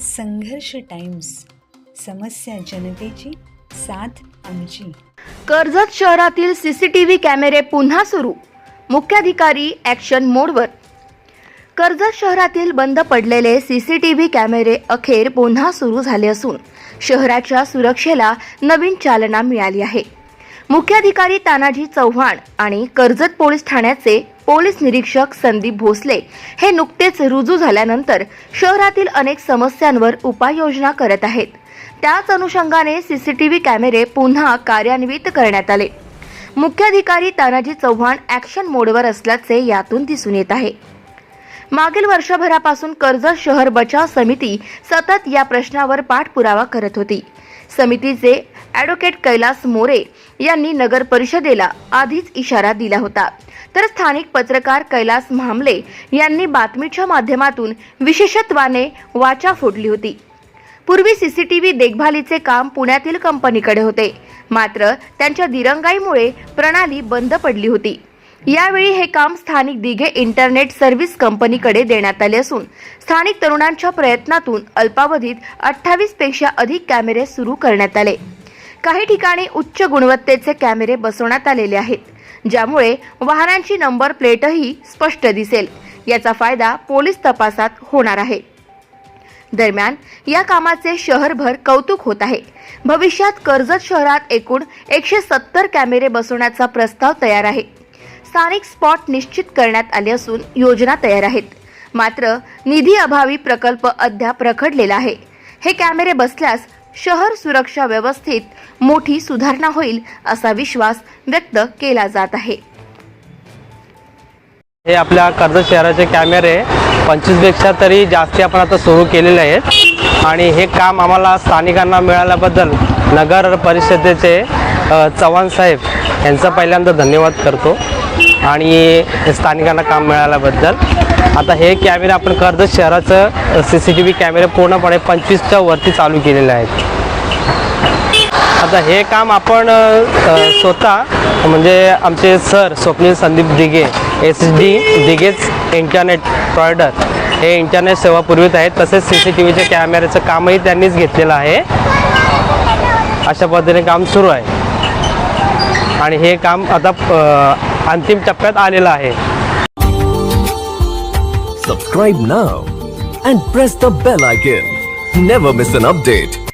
संघर्ष टाइम्स समस्या जनतेची साथ आमची. कर्जत शहरातील सीसीटीव्ही कॅमेरे पुन्हा सुरू. मुख्याधिकारी ॲक्शन मोडवर. कर्जत शहरातील बंद पडलेले सीसीटीव्ही कॅमेरे अखेर पुन्हा सुरू झाले असून शहराच्या सुरक्षेला नवीन चालना मिळाली आहे. मुख्याधिकारी तानाजी चव्हाण आणि कर्जत पोलीस ठाण्याचे पोलीस निरीक्षक संदीप भोसले हे नुकतेच रुजू झाल्यानंतर शहरातील अनेक समस्यांवर उपाययोजना करत आहेत. त्याच अनुषंगाने सीसीटीव्ही कॅमेरे पुन्हा कार्यान्वित करण्यात आले. मुख्याधिकारी तानाजी चव्हाण ॲक्शन मोडवर असल्याचे यातून दिसून येत आहे. मागील वर्षभरापासून कर्जत शहर बचाव समिती सतत या प्रश्नावर पाठपुरावा करत होती. समितीचे ॲडव्होकेट कैलास मोरे यांनी नगर परिषदेला आधीच इशारा दिला होता. तर स्थानिक पत्रकार कैलास म्हामले यांनी बातमीच्या माध्यमातून विशेषत्वाने वाचा फोडली होती. पूर्वी सीसीटीव्ही देखभालीचे काम पुण्यातील कंपनीकडे होते. मात्र त्यांच्या दिरंगाईमुळे प्रणाली बंद पडली होती. यावेळी हे काम स्थानिक दिघे इंटरनेट सर्व्हिस कंपनीकडे देण्यात आले असून स्थानिक तरुणांच्या प्रयत्नातून अल्पावधीत अठ्ठावीसपेक्षा अधिक कॅमेरे सुरू करण्यात आले. काही ठिकाणी उच्च गुणवत्तेचे कॅमेरे बसवण्यात आलेले आहेत ज्यामुळे वाहनांची नंबर प्लेटही स्पष्ट दिसेल. याचा फायदा पोलीस तपासात होणार आहे. दरम्यान या कामाचे शहरभर कौतुक होत आहे. भविष्यात कर्जत शहरात एकूण एकशे सत्तर कॅमेरे बसवण्याचा प्रस्ताव तयार आहे. स्थानिक स्पॉट निश्चित करण्यात आले असून योजना तयार आहेत. मात्र निधी अभावी प्रकल्प अद्याप रखडलेला आहे. हे कॅमेरे बसल्यास शहर सुरक्षा व्यवस्थेत मोठी सुधारणा होईल असा विश्वास व्यक्त केला जात आहे. हे आपल्या कर्जत शहराचे कॅमेरे पंचवीसपेक्षा तरी जास्ती आपण आता सुरू केलेले आहेत. आणि हे काम आम्हाला स्थानिकांना मिळाल्याबद्दल नगर परिषदेचे चव्हाण साहेब यांचा पहिल्यांदा धन्यवाद करतो. आणि स्थानिकांना काम मिळाल्याबद्दल. आता हे कॅमेरे आपण कर्जत शहराचं सी सी टी व्ही कॅमेरे पूर्णपणे पंचवीसच्या वरती चालू केलेले आहेत. आता हे काम आपण स्वतः म्हणजे आमचे sir Swapnil Sandeep Dighe S D दिघेच internet provider हे इंटरनेट सेवा पुरवित आहेत. तसेच सी सी टी व्हीच्या कॅमेऱ्याचं कामही त्यांनीच घेतलेलं आहे. अशा पद्धतीने काम सुरू आहे. आणि हे काम आता अंतिम टप्प्यात आलेला आहे subscribe now and press the bell icon never miss an update